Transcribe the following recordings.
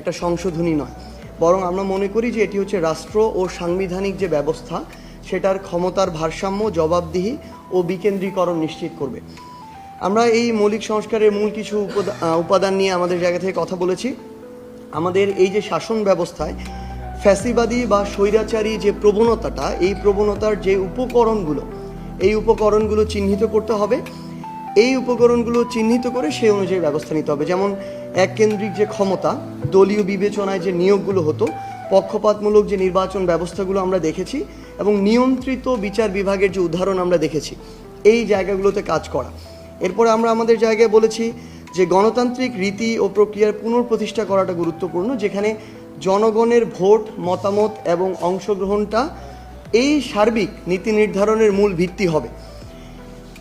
একটা সংশোধনী নয়। বরং আমরা মনে করি যে এটি হচ্ছে রাষ্ট্র ও সাংবিধানিক যে ব্যবস্থা, সেটার ক্ষমতার ভারসাম্য, জবাবদিহি ও বিকেন্দ্রীকরণ নিশ্চিত করবে। আমরা এই মৌলিক সংস্কারের মূল কিছু উপদা- উপাদান নিয়ে আমাদের জায়গা থেকে কথা বলেছি। আমাদের এই যে শাসন ব্যবস্থায় ফ্যাসিবাদী বা স্বৈরাচারী যে প্রবণতাটা, এই প্রবণতার যে উপকরণগুলো, এই উপকরণগুলো চিহ্নিত করতে হবে। এই উপকরণগুলো চিহ্নিত করে সেই অনুযায়ী ব্যবস্থা নিতে হবে। যেমন এককেন্দ্রিক যে ক্ষমতা, দলীয় বিবেচনায় যে নিয়োগগুলো হতো, পক্ষপাতমূলক যে নির্বাচন ব্যবস্থাগুলো আমরা দেখেছি এবং নিয়ন্ত্রিত বিচার বিভাগের যে উদাহরণ আমরা দেখেছি, এই জায়গাগুলোতে কাজ করা। এরপরে আমরা আমাদের জায়গায় বলেছি যে গণতান্ত্রিক রীতি ও প্রক্রিয়ার পুনঃপ্রতিষ্ঠা করাটা গুরুত্বপূর্ণ, যেখানে জনগণের ভোট, মতামত এবং অংশগ্রহণটা এই সার্বিক নীতি নির্ধারণের মূল ভিত্তি হবে।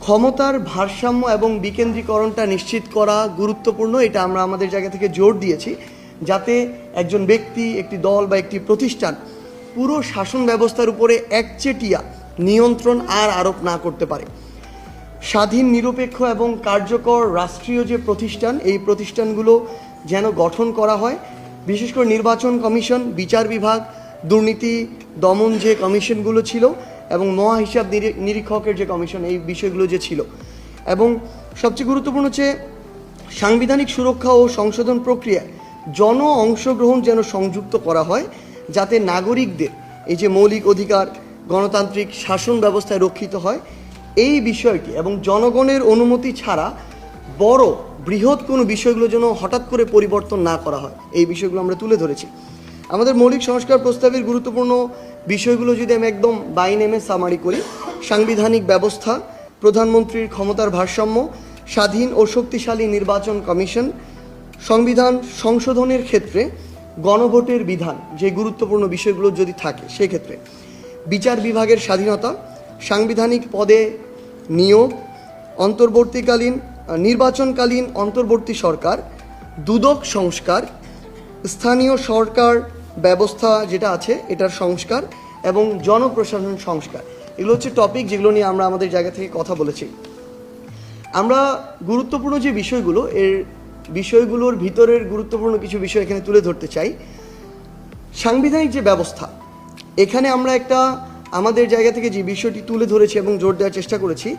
ক্ষমতার ভারসাম্য এবং বিকেন্দ্রীকরণটা নিশ্চিত করা গুরুত্বপূর্ণ, এটা আমরা আমাদের জায়গা থেকে জোর দিয়েছি, যাতে একজন ব্যক্তি, একটি দল বা একটি প্রতিষ্ঠান পুরো শাসন ব্যবস্থার উপরে একচেটিয়া নিয়ন্ত্রণ আর আরোপ না করতে পারে। স্বাধীন, নিরপেক্ষ এবং কার্যকর রাষ্ট্রীয় যে প্রতিষ্ঠান, এই প্রতিষ্ঠানগুলো যেন গঠন করা হয়, বিশেষ করে নির্বাচন কমিশন, বিচার বিভাগ, দুর্নীতি দমন যে কমিশনগুলো ছিল এবং মহা হিসাব নিরী- নিরীক্ষকের যে কমিশন, এই বিষয়গুলো যে ছিল। এবং সবচেয়ে গুরুত্বপূর্ণ হচ্ছে সাংবিধানিক সুরক্ষা ও সংশোধন প্রক্রিয়ায় জন অংশগ্রহণ যেন সংযুক্ত করা হয়, যাতে নাগরিকদের এই যে মৌলিক অধিকার, গণতান্ত্রিক শাসন ব্যবস্থায় রক্ষিত হয়, এই বিষয়টি এবং জনগণের অনুমতি ছাড়া বড় বৃহৎ কোনো বিষয়গুলো যেন হঠাৎ করে পরিবর্তন না করা হয়, এই বিষয়গুলো আমরা তুলে ধরেছি। আমাদের মৌলিক সংস্কার প্রস্তাবের গুরুত্বপূর্ণ বিষয়গুলো যদি আমি একদম বাই নেমে সামারি করি, সাংবিধানিক ব্যবস্থা, প্রধানমন্ত্রীর ক্ষমতার ভারসাম্য, স্বাধীন ও শক্তিশালী নির্বাচন কমিশন, সংবিধান সংশোধনের ক্ষেত্রে গণভোটের বিধান, যে গুরুত্বপূর্ণ বিষয়গুলো যদি থাকে সেক্ষেত্রে। বিচার বিভাগের স্বাধীনতা, সাংবিধানিক পদে নিয়োগ, অন্তর্বর্তীকালীন নির্বাচনকালীন অন্তর্বর্তী সরকার, দুদক সংস্কার, স্থানীয় সরকার ব্যবস্থা যেটা আছে, এটার সংস্কার এবং জনপ্রশাসন সংস্কার। এগুলো হচ্ছে টপিক যেগুলো নিয়ে আমরা আমাদের জায়গা থেকে কথা বলেছি। আমরা গুরুত্বপূর্ণ যে বিষয়গুলো, এর বিষয়গুলোর ভিতরের গুরুত্বপূর্ণ কিছু বিষয় এখানে তুলে ধরতে চাই। সাংবিধানিক যে ব্যবস্থা, এখানে আমরা একটা আমাদের জায়গা থেকে যে বিষয়টি তুলে ধরেছি এবং জোর দেওয়ার চেষ্টা করেছি,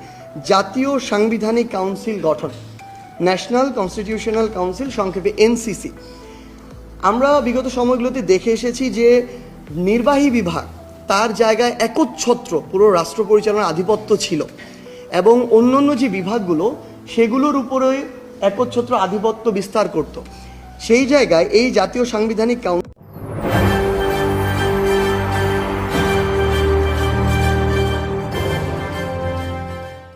জাতীয় সাংবিধানিক কাউন্সিল গঠন, ন্যাশনাল কনস্টিটিউশনাল কাউন্সিল, সংক্ষেপে এনসিসি। আমরা বিগত সময়গুলোতে দেখে এসেছি যে নির্বাহী বিভাগ তার জায়গায় একচ্ছত্র পুরো রাষ্ট্র পরিচালনার আধিপত্য ছিল এবং অন্যান্য যে বিভাগগুলো সেগুলোর উপরে একচ্ছত্র আধিপত্য বিস্তার করত। সেই জায়গায় এই জাতীয় সাংবিধানিক কাউন্সিল